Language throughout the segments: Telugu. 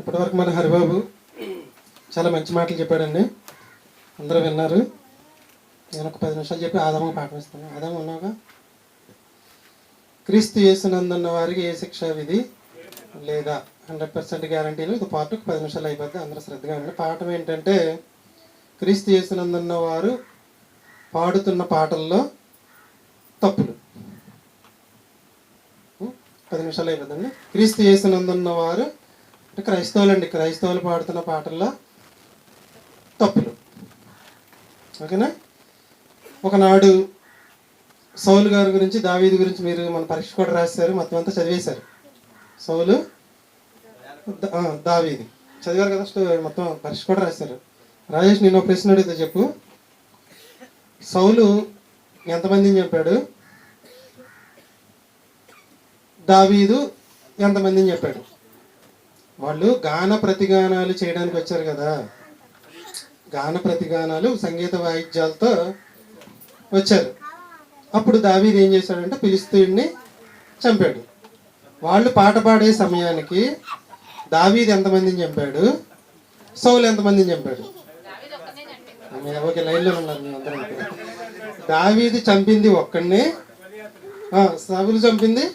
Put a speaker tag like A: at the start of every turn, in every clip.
A: ఇప్పటివరకు మన హరిబాబు చాలా మంచి మాటలు చెప్పాడండి. అందరూ విన్నారు. నేను ఒక పది నిమిషాలు చెప్పి ఆదాము పాఠం ఇస్తాను ఆదాము ఉన్నాగా క్రీస్తు యేసునందున్న వారికి ఏ శిక్ష విధి లేదా? హండ్రెడ్ పర్సెంట్ గ్యారంటీలు. ఇది పార్ట్ ఒక పది నిమిషాలు అయిపోద్ది అందరూ శ్రద్ధగా ఉండండి పాఠం ఏంటంటే క్రీస్తు యేసునందున్న వారు పాడుతున్న పాటల్లో తప్పులు. పది నిమిషాలు అయిపోతుందండి. క్రీస్తు యేసునందున్న వారు అంటే క్రైస్తవులండి క్రైస్తవులు పాడుతున్న పాటల్లో తప్పులు. ఓకేనా? ఒకనాడు సౌలు గారి గురించి దావీది గురించి మీరు మన పరీక్ష కూడా రాశారు మొత్తం అంతా చదివేశారు. సౌలు దావీది. చదివారు కదా మొత్తం పరీక్ష కూడా రాశారు. రాజేష్ నేను ఒక ప్రశ్న అడిగితే చెప్పు. సౌలు ఎంతమందిని చెప్పాడు? దావీదు ఎంతమందిని చెప్పాడు? వాళ్ళు గాన ప్రతిగానాలు చేయడానికి వచ్చారు కదా. గాన ప్రతిగానాలు సంగీత వాయిద్యాలతో వచ్చారు. అప్పుడు దావీది ఏం చేశాడంటే పిలిస్తీయుడిని చంపాడు. వాళ్ళు పాట పాడే సమయానికి దావీది ఎంతమందిని చంపాడు? సౌలు ఎంతమందిని చంపాడు? ఓకే లైన్లో ఉన్నారు మీ చంపింది ఒక్కడిని. సౌలు చంపింది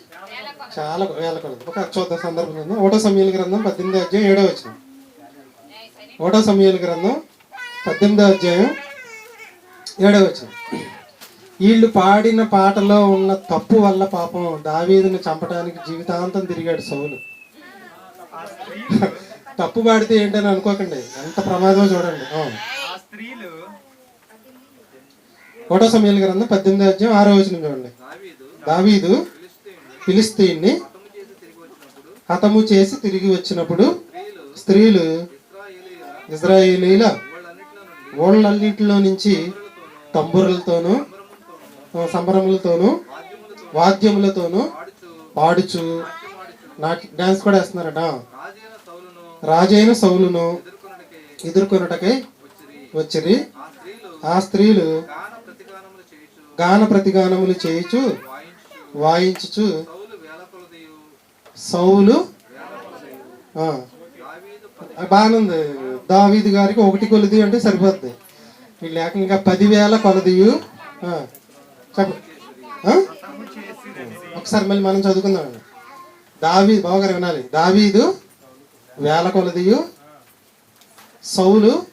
A: చాలా వేల కొలది. ఒక చూద్దాం సందర్భం ఉంది? ఓటో సమయాల గ్రంథం పద్దెనిమిది అధ్యాయం ఏడో వచ్చిన ఓటో సమయాల గ్రంథం పద్దెనిమిదో అధ్యాయం ఏడో వచ్చిన వీళ్ళు పాడిన పాటలో ఉన్న తప్పు వల్ల పాపం దావీదుని చంపడానికి జీవితాంతం తిరిగాడు సౌలు. తప్పు పాడితే ఏంటని అనుకోకండి. ఎంత ప్రమాదమో చూడండి. ఓటో సమయాల గ్రంథం పద్దెనిమిది అధ్యాయం ఆరో వచ్చిన చూడండి. దావీదు ఫిలిస్తీన్ని హతము చేసి తిరిగి వచ్చినప్పుడు స్త్రీలు ఇజ్రాయేలీల ఓళ్ళన్నింటిలో నుంచి తంబురులతోనూ సంబరములతోనూ వాద్యములతోనూ పాడుచు నాటి డ్యాన్స్ కూడా వేస్తున్నారట.
B: రాజైన సౌలును ఎదుర్కొనటకై
A: వచ్చిరి.
B: ఆ స్త్రీలు
A: ఆ స్త్రీలు
B: గాన ప్రతిగానములు చేయుచు
A: గాన ప్రతిగానములు చేయుచు
B: వాయించు
A: వాయించుచు
B: సౌలు
A: బాగానుంది దావీదు గారికి ఒకటి కొలిది అంటే సరిపోద్ది. వీళ్ళు ఏకంగా పదివేల కొలదియు. ఆ? ఒకసారి మళ్ళీ మనం చదువుకుందామండి దావీ బావగారు వినాలి. దావీదు వేల కొలదియు. సౌలు?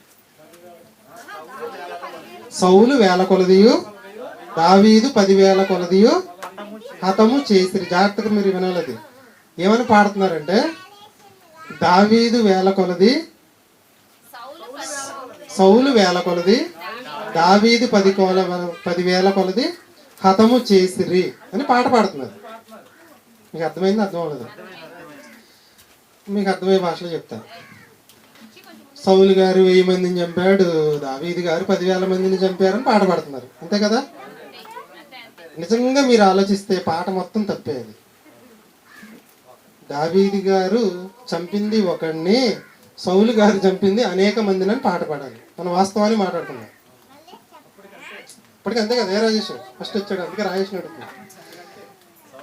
A: సౌలు వేల కొలదియు. దావీదు పదివేల కొలదియు. హతము చేసిరి. జాగ్రత్తగా మీరు వినాలది. ఏమని పాడుతున్నారంటే దావీదు వేల కొలది సౌలు వేల కొలది దావీదు పది కోల పదివేల కొలది హతము చేసిరి అని పాట పాడుతున్నారు. మీకు అర్థమైంది? అర్థం అవ్వలేదు? మీకు అర్థమయ్యే భాషలో చెప్తాను సౌలు గారు వెయ్యి మందిని చంపాడు దావీది గారు పదివేల మందిని చంపారని పాట పాడుతున్నారు. అంతే కదా? నిజంగా మీరు ఆలోచిస్తే పాట మొత్తం తప్పేది దావీది గారు చంపింది ఒకడిని సౌలు గారు చంపింది అనేక మందిని అని పాట పాడాలి. మనం వాస్తవాన్ని మాట్లాడుకున్నాం ఇప్పటికీ అంతే కదా ఏ రాజేష్? ఫస్ట్ వచ్చాడు అందుకే రాజేష్ అడుగుతున్నాడు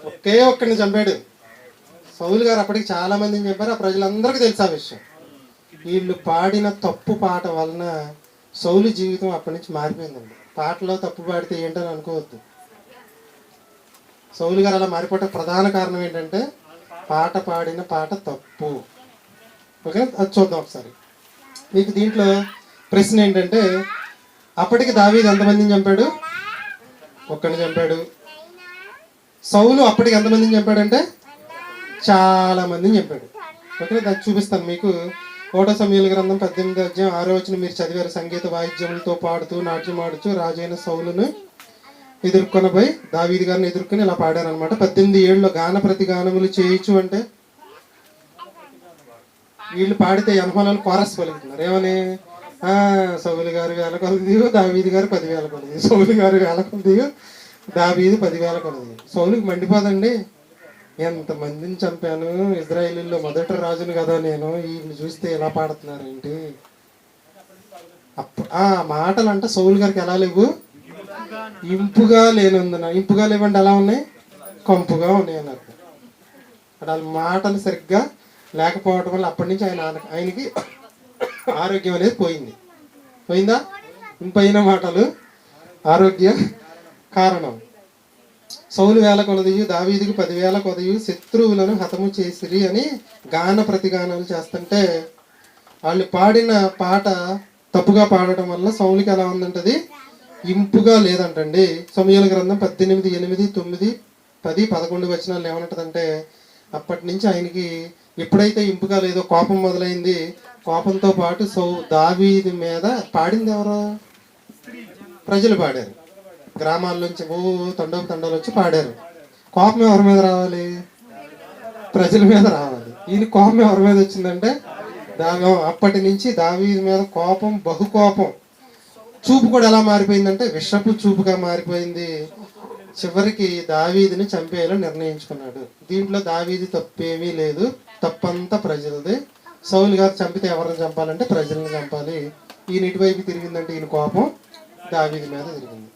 A: ఒకే ఒక్కడిని చంపాడు. సౌలు గారు అప్పటికి చాలా మందిని చెప్పారు ఆ ప్రజలందరికీ తెలుసు ఆ విషయం? వీళ్ళు పాడిన తప్పు పాట వలన సౌలు జీవితం అప్పటి నుంచి మారిపోయిందండి. పాటలో తప్పు పాడితే ఏంటని అనుకోవద్దు. సౌలు గారు అలా మారిపోవటం ప్రధాన కారణం ఏంటంటే పాట పాడిన పాట తప్పు. ఓకే? అది చూద్దాం ఒకసారి. మీకు దీంట్లో ప్రశ్న ఏంటంటే అప్పటికి దావీది ఎంతమందిని చంపాడు? ఒక్కడిని చంపాడు. సౌలు అప్పటికి ఎంతమందిని చంపాడంటే? చాలా మందిని చంపాడు. ఓకే? అది చూపిస్తాను మీకు. ఓటో సమయాల గ్రంథం పద్దెనిమిది అధ్యాయం ఆరో వచ్చిన మీరు చదివారు. సంగీత వాయిద్యములతో పాడుతూ నాట్యం ఆడుతూ రాజైన సౌలును ఎదుర్కొనబోయి దావీది గారిని ఎదుర్కొని ఇలా పాడారనమాట పద్దెనిమిది ఏళ్ళలో గాన ప్రతి గానములు చేయొచ్చు అంటే వీళ్ళు పాడితే అనుమానాలు కోరస్ పలుకుతున్నారు. ఏమని? ఆ, సౌలు గారు వేల కొలది దావీది గారు పదివేల కొలది సౌలు గారు వేల కొలది దావీది పదివేల కొలది సౌలుకి మండిపోదండి. ఎంతమందిని చంపాను? ఇజ్రాయేలీలో మొదటి రాజును కదా నేను. వీళ్ళు చూస్తే ఎలా పాడుతున్నారు ఏంటి అప్పుడు ఆ మాటలు అంటే సౌలు గారికి ఎలా లేవు? ఇంపుగా లేనందున ఇంపుగా లేవండి అలా ఉన్నాయి? కంపుగా ఉన్నాయి అన్నారు. అక్కడ వాళ్ళ మాటలు సరిగ్గా లేకపోవడం వల్ల అప్పటి నుంచి ఆయన ఆయనకి ఆరోగ్యం అనేది పోయింది. పోయిందా? ఇంపైన మాటలు ఆరోగ్య కారణం. సౌలు వేల కొలదియు దావీదికి పదివేల కొదయు శత్రువులను హతము చేసిరి అని గాన ప్రతిగానాలు చేస్తుంటే వాళ్ళు పాడిన పాట తప్పుగా పాడటం వల్ల సౌలుకి ఎలా ఉందంటది? ఇంపుగా లేదంటండి. సమయాల గ్రంథం పద్దెనిమిది ఎనిమిది తొమ్మిది పది పదకొండు వచనాలు ఏమంటదంటే అప్పటి నుంచి ఆయనకి ఎప్పుడైతే ఇంపుగా లేదో కోపం మొదలైంది కోపంతో పాటు సౌ దావీది మీద పాడింది ఎవరు ప్రజలు పాడారు. గ్రామాల్లోంచి ఓ తండోపు తండాలు వచ్చి పాడారు. కోపం ఎవరి మీద రావాలి? ప్రజల మీద రావాలి. ఈయన కోపం ఎవరి మీద వచ్చిందంటే దాని అప్పటి నుంచి దావీ మీద కోపం బహుకోపం. చూపు కూడా ఎలా మారిపోయిందంటే విషపు చూపుగా మారిపోయింది. చివరికి దావీదిని చంపేయాలని నిర్ణయించుకున్నాడు. దీంట్లో దావీది తప్పేమీ లేదు. తప్పంతా ప్రజలది. సౌలు గారు చంపితే ఎవరిని చంపాలంటే ప్రజలను చంపాలి. ఈయన ఇటువైపు తిరిగిందంటే ఈయన కోపం దావీది మీద తిరిగింది.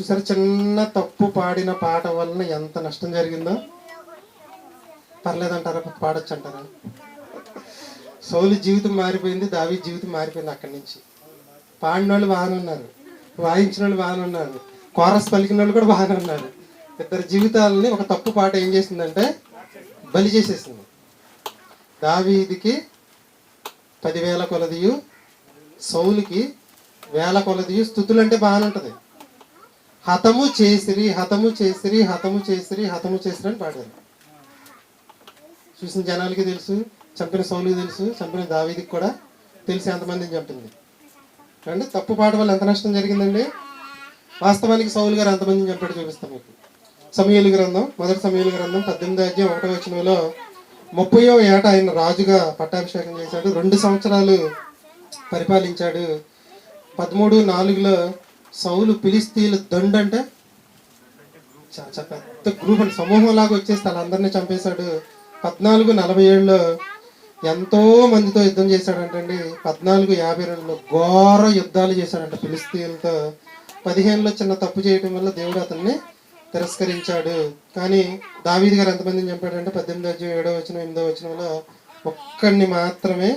A: చూసారు చిన్న తప్పు పాడిన పాట వలన ఎంత నష్టం జరిగిందో? పర్లేదంటారా? పాడొచ్చు అంటారా సౌలు జీవితం మారిపోయింది దావీ జీవితం మారిపోయింది అక్కడి నుంచి. పాడిన వాళ్ళు బాగానే ఉన్నారు వాయించిన వాళ్ళు బాగానే ఉన్నారు కోరస్ పలికిన వాళ్ళు కూడా బాగానే ఉన్నారు ఇద్దరు జీవితాలని ఒక తప్పు పాట ఏం చేసిందంటే బలి చేసేసింది. దావీదికి పదివేల కొలదియు సౌలుకి వేల కొలదియు స్థుతులు అంటే బాగానే ఉంటుంది హతము చేసిరి హతము చేసిరి హతము చేసిరి హతము చేసిరి అని పాడారు చూసిన జనాలకి తెలుసు చంపిన సౌలుకి తెలుసు చంపిన దావీదికి కూడా తెలిసి ఎంతమందిని చంపింది. అంటే తప్పు పాట వల్ల ఎంత నష్టం జరిగిందండి? వాస్తవానికి సౌలు గారు ఎంతమందిని చంపాడు చూపిస్తాం మీకు. సమయలు గ్రంథం మొదటి సమయలు గ్రంథం పద్దెనిమిది అధ్యాయం ఒకటో వచ్చినలో ముప్పయో ఏట ఆయన రాజుగా పట్టాభిషేకం చేశాడు రెండు సంవత్సరాలు పరిపాలించాడు. పదమూడు నాలుగులో సౌలు పిలిస్తీలు దండు అంటే చాలా పెద్ద గ్రూప్ అంటే సమూహం లాగా వచ్చేసి వాళ్ళందరినీ చంపేశాడు. పద్నాలుగు నలభై ఏడులో ఎంతో మందితో యుద్ధం చేశాడంటండి. పద్నాలుగు యాభై రెండులో ఘోర యుద్ధాలు చేశాడంట ఫిలిస్తీన్లతో. పదిహేనులో చిన్న తప్పు చేయడం వల్ల దేవుడు అతన్ని తిరస్కరించాడు. కానీ దావీది గారు ఎంతమందిని చంపాడంటే పద్దెనిమిది అధ్యాయం ఏడో వచ్చిన ఎనిమిదో వచనంలో ఒక్కడిని మాత్రమే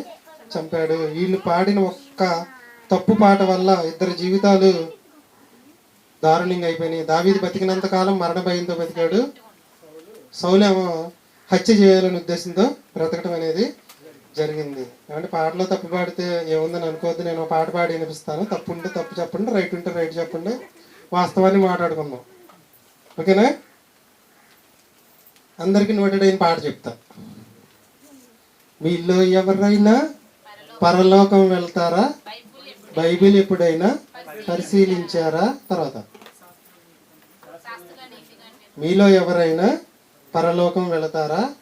A: చంపాడు. వీళ్ళు పాడిన ఒక్క తప్పు పాట వల్ల ఇద్దరు జీవితాలు దారుణంగా అయిపోయినాయి దావీది బతికినంత కాలం మరణ భయంతో బతికాడు. సౌలేమో హత్య చేయాలనే ఉద్దేశంతో బ్రతకడం అనేది జరిగింది. ఏమంటే పాటలో తప్పు పాడితే ఏముందని అనుకోవద్దు నేను పాట పాడి వినిపిస్తాను. తప్పు ఉంటే తప్పు చెప్పండి రైట్ ఉంటే రైట్ చెప్పండి. వాస్తవాన్ని మాట్లాడుకుందాం. ఓకేనా? అందరికీ నోటెడ్ అయిన పాట చెప్తా. మీలో ఎవరైనా పరలోకం వెళ్తారా? బైబిల్ ఎప్పుడైనా పరిశీలించారా? తర్వాత. మీలో ఎవరైనా పరలోకం వెళతారా?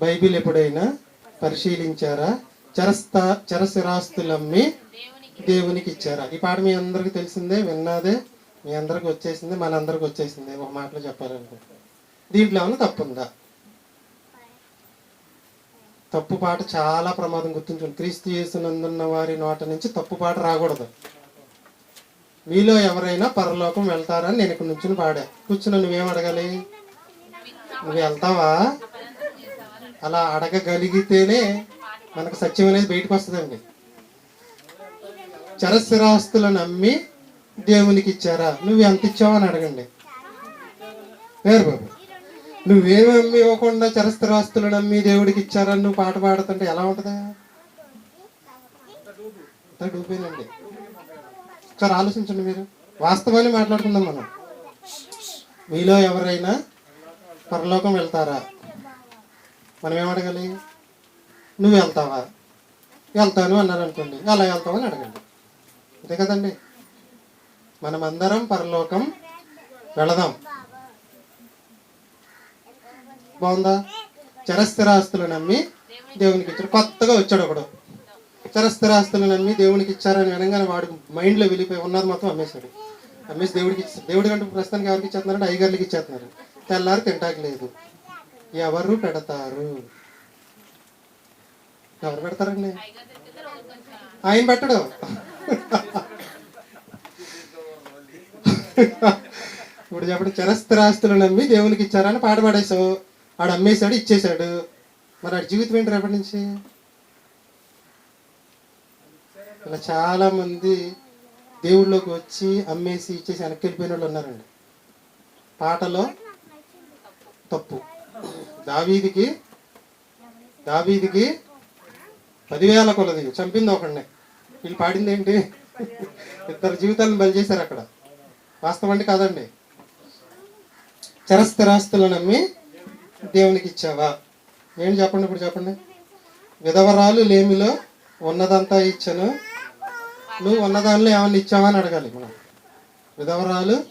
A: బైబిల్ ఎప్పుడైనా పరిశీలించారా? చరస్తా చరస్థిరాస్తులమ్మి దేవునికి ఇచ్చారా ఈ పాట మీ అందరికి తెలిసిందే విన్నాదే మీ అందరికి వచ్చేసింది మనందరికి వచ్చేసింది ఒక మాటలో చెప్పాలంటే. దీంట్లో ఏమైనా తప్పు ఉందా తప్పు పాట చాలా ప్రమాదం గుర్తుంచుకోండి. క్రీస్తు చేసినందున్న వారి నోట నుంచి తప్పు పాట రాకూడదు. మీలో ఎవరైనా పరలోకం వెళ్తారని నేను ఇక్కడ నుంచి పాడా. కూర్చుని నువ్వేం అడగాలి? నువ్వు వెళ్తావా? అలా అడగగలిగితేనే మనకు సత్యం అనేది బయటకు వస్తుందండి. చరస్థిరాస్తులను నమ్మి దేవునికి ఇచ్చారా? నువ్వు ఎంత ఇచ్చావు అని అడగండి. వేరు బాబు. నువ్వేమి అమ్మి ఇవ్వకుండా చరస్థిరాస్తులు నమ్మి దేవుడికి ఇచ్చారని నువ్వు పాట పాడుతుంటే ఎలా ఉంటుందా? అంతా డూపేనండి ఒకసారి ఆలోచించండి మీరు. వాస్తవాన్ని మాట్లాడుకుందాం మనం. మీలో ఎవరైనా పరలోకం వెళ్తారా? మనం ఏమడగాలి నువ్వు వెళ్తావా? వెళ్తాను అన్నారు అనుకోండి అలా వెళ్తావని అడగండి. అంతే కదండి. మనమందరం పరలోకం వెళదాం. బాగుందా? చరస్థిరాస్తులు నమ్మి దేవునికి ఇచ్చారు. కొత్తగా వచ్చాడు ఒకడు. చరస్థిరాస్తులు నమ్మి దేవునికి ఇచ్చారని వినగానే వాడు మైండ్లో వెళ్ళిపోయి ఉన్నది మొత్తం అమ్మేశాడు. అమ్మేసి దేవుడికి ఇచ్చారు దేవుడి కంటే ప్రస్తుతానికి ఎవరికి ఇచ్చేస్తున్నారంటే అయ్యగారికి ఇచ్చేస్తున్నారు. తెల్లారి తింటాక లేదు. ఎవరు పెడతారు? ఎవరు పెడతారండి? ఆయన పెట్టడు. ఇప్పుడు చెప్పండి చరస్థిరాస్తులు నమ్మి దేవునికి ఇచ్చారని పాట పాడేశావు. ఆడు అమ్మేశాడు ఇచ్చేశాడు. మరి ఆడి జీవితం ఏంటి రేపటి నుంచి? ఇలా చాలా మంది దేవుళ్ళలోకి వచ్చి అమ్మేసి ఇచ్చేసి వెనక్కి వెళ్ళిపోయిన వాళ్ళు ఉన్నారండి. పాటలో తప్పు. దావీదికి దావీదికి పదివేల కొలది. చంపింది ఒకడిని. వీళ్ళు పాడింది ఏంటి? ఇద్దరు జీవితాలను బలి చేశారు అక్కడ. వాస్తవం అంటే కాదండి. చరస్థిరాస్తులు నమ్మి దేవునికి ఇచ్చావా? ఏంటి చెప్పండి ఇప్పుడు చెప్పండి? విధవరాలు లేమిలో ఉన్నదంతా ఇచ్చాను. నువ్వు ఉన్నదానిలో ఏమన్నా ఇచ్చావా అని అడగాలి మనం. విధవరాలు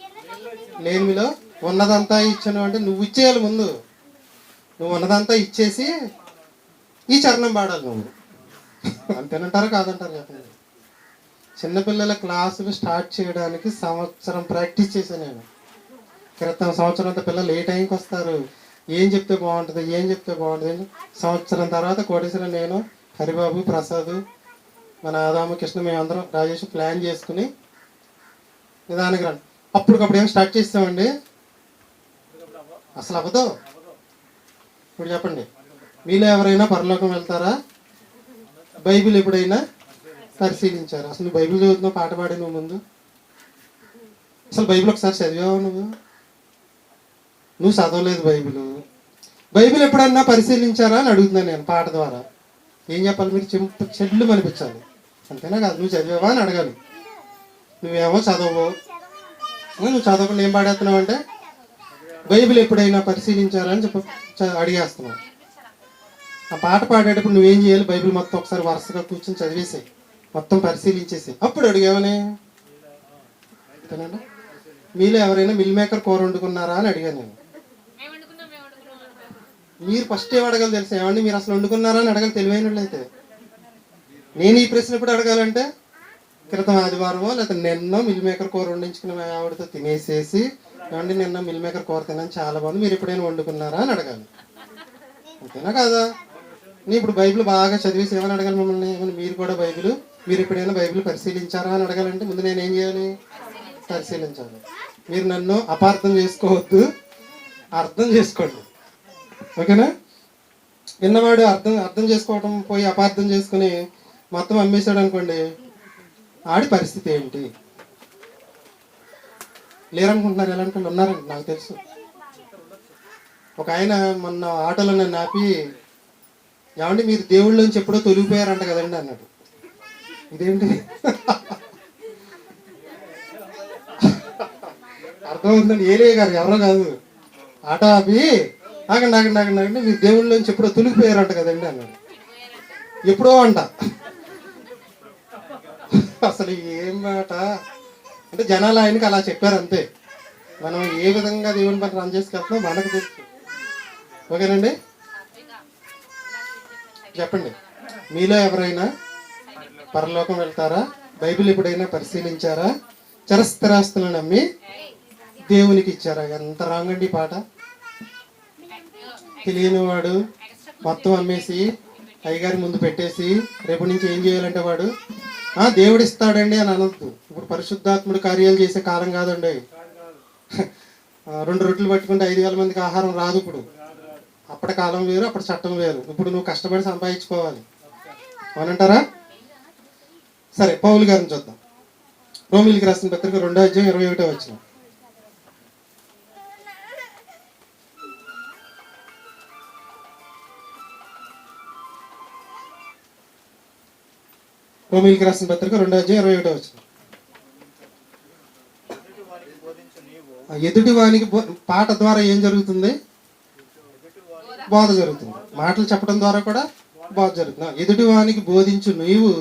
A: లేమిలో ఉన్నదంతా ఇచ్చాను అంటే నువ్వు ఇచ్చేయాలి ముందు. నువ్వు ఉన్నదంతా ఇచ్చేసి ఈ చరణం పాడాలి నువ్వు. అంతేనంటారా కాదంటారు చెప్పండి. చిన్నపిల్లల క్లాసులు స్టార్ట్ చేయడానికి సంవత్సరం ప్రాక్టీస్ చేశాను నేను. క్రితం సంవత్సరం అంతా పిల్లలు ఏ టైంకి వస్తారు? ఏం చెప్తే బాగుంటుంది? ఏం చెప్తే బాగుంటుంది? సంవత్సరం తర్వాత కోటేశ్వర నేను హరిబాబు ప్రసాద్ మన రామకృష్ణ మేమందరం రాజేష్ ప్లాన్ చేసుకుని నిదానికి రండి. అప్పటికప్పుడు ఏం స్టార్ట్ చేస్తామండి? అసలు అవ్వదు. ఇప్పుడు చెప్పండి. మీలో ఎవరైనా పరలోకం వెళ్తారా? బైబిల్ ఎప్పుడైనా పరిశీలించారు? అసలు నువ్వు బైబిల్ చదువుతున్నావు పాట పాడి నువ్వు ముందు? అసలు బైబిల్ ఒకసారి చదివావు నువ్వు? నువ్వు చదవలేదు బైబిల్. బైబిల్ ఎప్పుడన్నా పరిశీలించారా అని అడుగుతున్నాను నేను పాట ద్వారా. ఏం చెప్పాలి? మీరు చెంపు చెడ్లు అనిపించాలి. అంతేనా కాదు? నువ్వు చదివావా అని అడగాలి. నువ్వేమో చదవవు. నువ్వు చదవకుండా ఏం పాడేస్తున్నావు అంటే? బైబిల్ ఎప్పుడైనా పరిశీలించారా అని చెప్ప అడిగేస్తున్నావు ఆ పాట పాడేటప్పుడు నువ్వేం చేయాలి? బైబిల్ మొత్తం ఒకసారి వరుసగా కూర్చొని చదివేసాయి. మొత్తం పరిశీలించేసి అప్పుడు అడిగామని మీలో ఎవరైనా మిల్ మేకర్ కూర వండుకున్నారా అని అడిగాను నేను. మీరు ఫస్ట్ ఏం అడగాలి తెలుసు? ఏమండి మీరు అసలు వండుకున్నారా అని అడగాలి తెలివైన అయితే. నేను ఈ ప్రశ్న ఎప్పుడు అడగాలంటే క్రితం ఆదివారమో లేకపోతే నిన్న మిల్ మేకర్ కూర వండించుకుని ఆవిడతో తినేసేసి ఏమండి నిన్న మిల్ మేకర్ కూర తిన్నాను చాలా బాగుంది. మీరు ఎప్పుడైనా వండుకున్నారా అని అడగాలి. అంతేనా కాదా? నేను ఇప్పుడు బైబిల్ బాగా చదివేసి ఏమని అడగాలి మిమ్మల్ని. ఏమని మీరు కూడా బైబిల్ మీరు ఎప్పుడైనా బైబిల్ పరిశీలించారా అని అడగాలంటే ముందు నేను ఏం చేయాలి? పరిశీలించాలి. మీరు నన్ను అపార్థం చేసుకోవద్దు. అర్థం చేసుకోండి. ఓకేనా? విన్నవాడు అర్థం అర్థం చేసుకోవటం పోయి అపార్థం చేసుకుని మొత్తం అమ్మేశాడు అనుకోండి ఆడి పరిస్థితి ఏంటి? లేరనుకుంటున్నారు. ఎలాంటి వాళ్ళు ఉన్నారండి? నాకు తెలుసు. ఒక ఆయన మొన్న ఆటోలో నన్ను ఆపి ఏమంటే మీరు దేవుళ్ళలోంచి ఎప్పుడో తొలిగిపోయారంట కదండి అన్నాడు. ఇదేంటి? అర్థం ఏలే గారు ఎవరో కాదు. ఆటో ఆపి ఆగండి ఆగండి ఆగండి ఆగండి మీరు దేవుళ్ళలోంచి ఎప్పుడో తొలిగిపోయారంట కదండి అన్నాడు. ఎప్పుడో అంట. అసలు ఏం మాట? అంటే జనాలు ఆయనకి అలా చెప్పారు అంతే. మనం ఏ విధంగా దేవుని పని రన్ చేసుకెళ్తున్నాం మనకు తెలుసు. ఓకేనండి? చెప్పండి. మీలో ఎవరైనా పరలోకం వెళ్తారా? బైబిల్ ఎప్పుడైనా పరిశీలించారా? చరస్థిరాస్తులను నమ్మి దేవునికి ఇచ్చారా? ఎంత రాంగ్ అండి పాట. తెలియని వాడు మొత్తం అమ్మేసి అయ్యగారి ముందు పెట్టేసి రేపు నుంచి ఏం చేయాలంటే వాడు దేవుడు ఇస్తాడండి అని అనద్దు. ఇప్పుడు పరిశుద్ధాత్ముడు కార్యాలు చేసే కాలం కాదండి. రెండు రొట్టెలు పట్టుకుంటే ఐదు వేల మందికి ఆహారం రాదు ఇప్పుడు. అప్పటి కాలం వేరు అప్పటి చట్టం వేరు. ఇప్పుడు నువ్వు కష్టపడి సంపాదించుకోవాలి. అవునంటారా? సరే పౌలు గారిని చూద్దాం. రోమిలికి రాసిన పత్రిక రెండో అధ్యాయం ఇరవై ఒకటో వచ్చినాం రోమిలికి రాసిన పత్రిక రెండో అధ్యాయం ఇరవై ఒకటో వచ్చిన ఎదుటి వానికి బో- పాట ద్వారా ఏం జరుగుతుంది? బోధ జరుగుతుంది. మాటలు చెప్పడం ద్వారా కూడా బోధ జరుగుతుంది. ఎదుటి వానికి బోధించు నీవు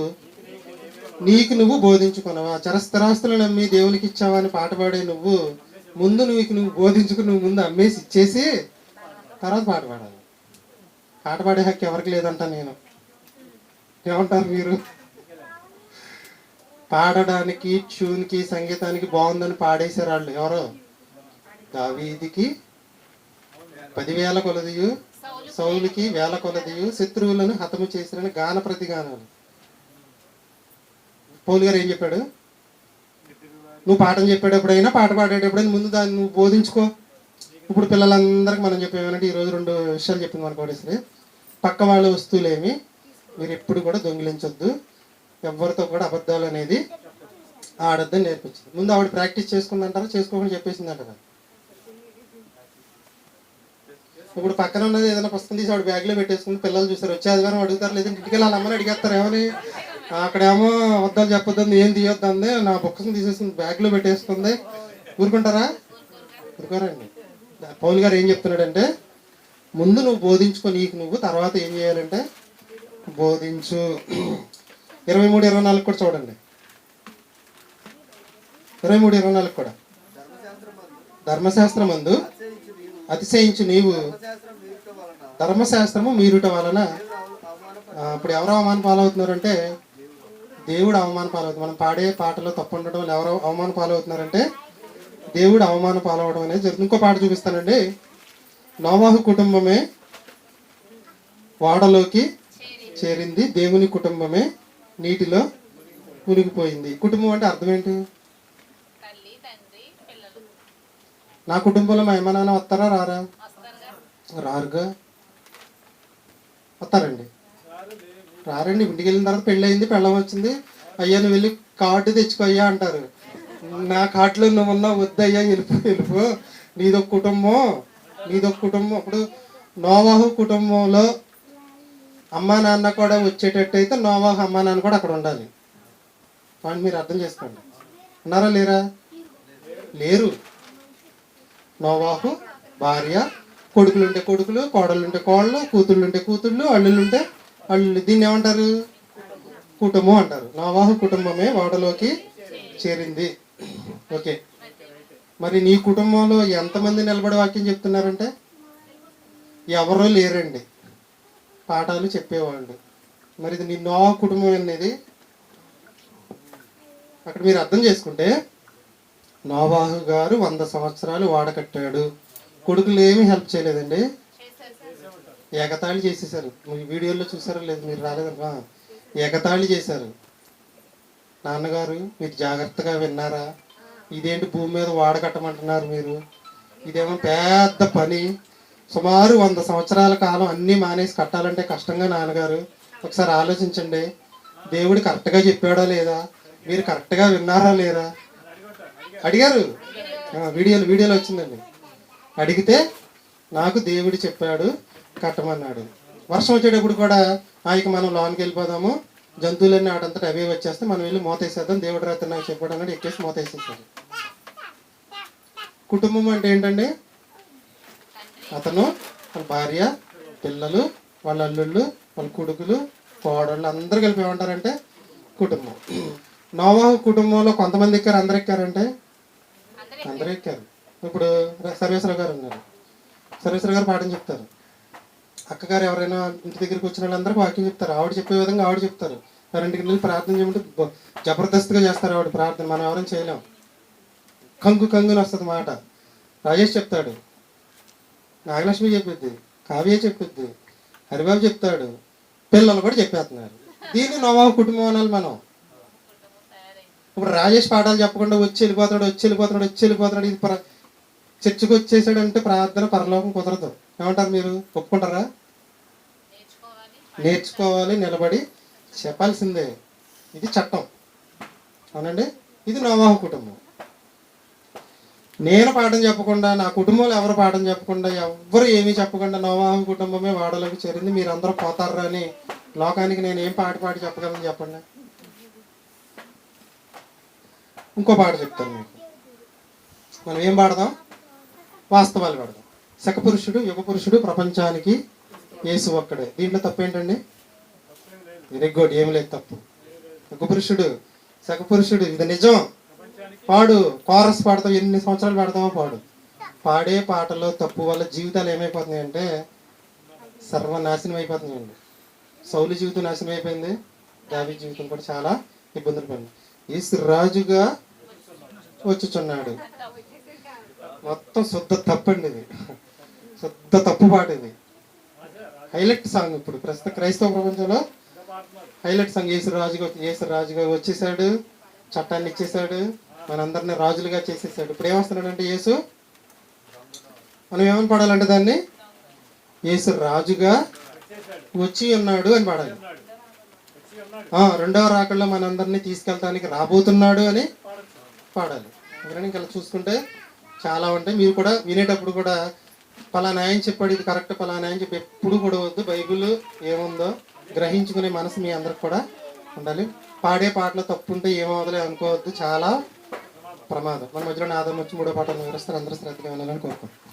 A: నీకు నువ్వు బోధించుకున్నావా చరస్థిరాస్తులు నమ్మి దేవునికి ఇచ్చావా అని పాట పాడే నువ్వు ముందు నీకు నువ్వు బోధించుకుని నువ్వు ముందు అమ్మేసి ఇచ్చేసి తర్వాత పాట పాడాలి. పాట పాడే హక్కు ఎవరికి లేదంట నేను. ఏమంటారు మీరు? పాడడానికి ట్యూన్కి సంగీతానికి బాగుందని పాడేశారు వాళ్ళు. ఎవరో? దావీదికి పదివేల కొలదియు సౌలుకి వేల కొలదియు శత్రువులను హతము చేసిన గాన ప్రతిగానాలు. పౌలు గారు ఏం చెప్పాడు? నువ్వు పాఠం చెప్పేటప్పుడైనా పాట పాడేటప్పుడైనా ముందు దాన్ని నువ్వు బోధించుకో. ఇప్పుడు పిల్లలందరికీ మనం చెప్పేమంటే ఈరోజు రెండు విషయాలు చెప్పింది మన కోటేశ్వరి పక్క వాళ్ళ వస్తువులేమి మీరు ఎప్పుడు కూడా దొంగిలించొద్దు. ఎవరితో కూడా అబద్ధాలు అనేది ఆడద్దని నేర్పించింది. ముందు ఆవిడ ప్రాక్టీస్ చేసుకుందంటారా? చేసుకోకుండా చెప్పేసిందంటారా ఇప్పుడు పక్కన ఉన్నది ఏదైనా పుస్తకం తీసి ఆవిడ బ్యాగ్లో పెట్టేసుకుని పిల్లలు చూస్తారు. వచ్చే ఆదివారం అడుగుతారు. లేదంటే ఇంటికి వెళ్ళి వాళ్ళ అమ్మని అడిగేస్తారు. ఏమని? అక్కడేమో అబద్ధాలు చెప్పొద్దుంది ఏం తీయొద్దంది. నా బుక్స్ని తీసేసుకుని బ్యాగ్లో పెట్టేసుకుంది. ఊరుకుంటారా? ఊరుకోరండి. పౌల్ గారు ఏం చెప్తున్నాడంటే ముందు నువ్వు బోధించుకో నీకు నువ్వు తర్వాత ఏం చేయాలంటే బోధించు. ఇరవై మూడు ఇరవై నాలుగు కూడా చూడండి. ఇరవై మూడు ఇరవై నాలుగు కూడా. ధర్మశాస్త్రం మందు అతిశయించు నీవు. ధర్మశాస్త్రము మీరుట వలన ఇప్పుడు ఎవరు అవమాన పాలవుతున్నారంటే దేవుడు అవమాన పాలవుతుంది మనం పాడే పాటలో తప్పు ఉండడం వల్ల ఎవరు అవమాన పాలవుతున్నారంటే దేవుడు అవమాన పాలవడం అనేది జరుగుతుంది. ఇంకో పాట చూపిస్తానండి. నోవాహు కుటుంబమే వాడలోకి చేరింది. దేవుని కుటుంబమే నీటిలో మునిగిపోయింది. కుటుంబం అంటే అర్థం ఏంటి? నా కుటుంబంలో మా అమ్మ నాన్న వస్తారా రారా? రారుగా. వస్తారండి. రారండి. ఇంటికి వెళ్ళిన తర్వాత పెళ్ళి అయింది పెళ్ళం వచ్చింది. అయ్యా నువ్వు వెళ్ళి కార్డు తెచ్చుకో అయ్యా అంటారు. నా కార్డులో నువ్వు ఉన్నావు వద్దయ్యా వెళ్ళిపో వెళ్ళిపో. నీదొక కుటుంబం. నీదొక కుటుంబం. అప్పుడు నోవాహు కుటుంబంలో అమ్మా నాన్న కూడా వచ్చేటట్టు అయితే నోవాహు అమ్మా నాన్న కూడా అక్కడ ఉండాలి. పాయింట్ మీరు అర్థం చేసుకోండి. ఉన్నారా లేరా? లేరు. నోవాహు భార్య కొడుకులుంటే కొడుకులు కోడలుంటే కోడలు కూతుళ్ళుంటే కూతుళ్ళు అల్లులుంటే అల్లుళ్ళు. దీన్ని ఏమంటారు? కుటుంబం అంటారు. నోవాహు కుటుంబమే వాడలోకి చేరింది. ఓకే. మరి నీ కుటుంబంలో ఎంతమంది నిలబడి వాక్యం చెప్తున్నారంటే? ఎవరో లేరండి. పాఠాలు చెప్పేవాళ్ళు. మరి ఇది నిన్న కుటుంబం అనేది అక్కడ మీరు అర్థం చేసుకుంటే నోవాహు గారు వంద సంవత్సరాలు వాడకట్టాడు కొడుకులు ఏమీ హెల్ప్ చేయలేదండి. ఎగతాళి చేసేసారు మీ వీడియోలో చూసారో లేదు మీరు రాలేదమ్మా ఎగతాళి చేశారు. నాన్నగారు మీరు జాగ్రత్తగా విన్నారా? ఇదేంటి భూమి మీద వాడకట్టమంటున్నారు మీరు? ఇదేమో పెద్ద పని? సుమారు వంద సంవత్సరాల కాలం అన్నీ మానేసి కట్టాలంటే కష్టంగా నాన్నగారు. ఒకసారి ఆలోచించండి. దేవుడు కరెక్ట్గా చెప్పాడా లేదా? మీరు కరెక్ట్గా విన్నారా లేరా అడిగారు. వీడియోలు వీడియోలు వీడియోలో వచ్చిందండి. అడిగితే నాకు దేవుడు చెప్పాడు కట్టమన్నాడు. వర్షం వచ్చేటప్పుడు కూడా ఆయనకి మనం లోనికి వెళ్ళిపోదాము. జంతువులన్నీ ఆడంతటా అవే వచ్చేస్తే మనం వెళ్ళి మోతేసేద్దాం. దేవుడు రాత్రి నాకు చెప్పాడు అన్నాడు. ఎక్కేసి మోతేసేసాడు. కుటుంబం అంటే ఏంటండి? అతను వాళ్ళ భార్య పిల్లలు వాళ్ళ అల్లుళ్ళు వాళ్ళ కొడుకులు కోడళ్ళు అందరూ కలిపి ఏమంటారంటే కుటుంబం. నోవాహు కుటుంబంలో కొంతమంది ఎక్కారు అందరు ఎక్కారంటే? అందరూ ఎక్కారు. ఇప్పుడు సర్వేశ్వర గారు ఉన్నారు. సర్వేశ్వర గారు పాఠం చెప్తారు. అక్కగారు ఎవరైనా ఇంటి దగ్గరికి వచ్చిన వాళ్ళందరూ వాక్యం చెప్తారు. ఆవిడ చెప్పే విధంగా ఆవిడ చెప్తారు. రెండుకి వెళ్ళి ప్రార్థన చేయమంటే జబర్దస్త్గా చేస్తారు ఆవిడ ప్రార్థన. మనం ఎవరైనా చేయలేం. కంగు కంగుని వస్తుంది మాట. రాజేష్ చెప్తాడు నాగలక్ష్మి చెప్పిద్ది కావ్య చెప్పిద్ది హరిబాబు చెప్తాడు పిల్లలు కూడా చెప్పేస్తున్నారు. దీన్ని నోవాహు కుటుంబం అనాలి మనం. ఇప్పుడు రాజేష్ పాఠాలు చెప్పకుండా వచ్చి వెళ్ళిపోతాడు వచ్చి వెళ్ళిపోతాడు వచ్చి వెళ్ళిపోతాడు ఇది ప్ర చర్చకు వచ్చేసాడంటే ప్రార్థన పరలోకం కుదరదు. ఏమంటారు మీరు? ఒప్పుకుంటారా?
C: నేర్చుకోవాలి
A: నేర్చుకోవాలి నిలబడి చెప్పాల్సిందే. ఇది చట్టం. అవునండి? ఇది నోవాహు కుటుంబం. నేను పాఠం చెప్పకుండా నా కుటుంబంలో ఎవరు పాఠం చెప్పకుండా ఎవ్వరు ఏమీ చెప్పకుండా నవాహం కుటుంబమే వాడలోకి చేరింది. మీరందరూ పోతారా అని లోకానికి నేను ఏం పాట పాడి చెప్పగలను చెప్పండి? ఇంకో పాట చెప్తాను మీకు. మనం ఏం పాడదాం? వాస్తవాలు పాడదాం. శకపురుషుడు యుగ పురుషుడు ప్రపంచానికి యేసు ఒక్కడే. దీంట్లో తప్పు ఏంటండి? Very good. ఏమి లేదు తప్పు. యుగ పురుషుడు శకపురుషుడు ఇది నిజం. పాడు. కోరస్ పాడతాం ఎన్ని సంవత్సరాలు పాడతామో పాడు. పాడే పాటలో తప్పు వల్ల జీవితాలు ఏమైపోతున్నాయి అంటే సర్వనాశనం అయిపోతున్నాయండి సౌలు జీవితం నాశనం అయిపోయింది. దావి జీవితం కూడా చాలా ఇబ్బందులు పడింది. ఈసు రాజుగా వచ్చుచున్నాడు. మొత్తం శుద్ధ తప్పండి ఇది. శుద్ధ తప్పు పాట ఇది. హైలైట్ సాంగ్ ఇప్పుడు. ప్రస్తుత క్రైస్తవ ప్రపంచంలో హైలైట్ సాంగ్. ఏసు రాజుగా ఏసు రాజుగా వచ్చేసాడు చట్టాన్ని ఇచ్చేసాడు మనందరిని రాజులుగా చేసేసాడు. ఇప్పుడు ఏమొస్తున్నాడంటే యేసు? మనం ఏమని పాడాలంటే దాన్ని? యేసు రాజుగా వచ్చి ఉన్నాడు అని పాడాలి. రెండవ రాకల్లో మనందరినీ తీసుకెళ్తానికి రాబోతున్నాడు అని పాడాలి. ఇంకా చూసుకుంటే చాలా ఉంటాయి. మీరు కూడా వినేటప్పుడు కూడా పలానా ఆయన చెప్పాడు ఇది కరెక్ట్ పలానా ఆయన చెప్పి ఎప్పుడు కూడా వద్దు. బైబిల్ ఏముందో గ్రహించుకునే మనసు మీ అందరికి కూడా ఉండాలి. పాడే పాటలు తప్పు ఉంటే ఏమవుదలే అనుకోవద్దు. చాలా ప్రమాదం. మన మధ్యలో నాదం వచ్చి మూడో పాటలు వివరిస్తారు అందరూ శ్రద్ధగా వినాలని కోరుకుంటున్నాం.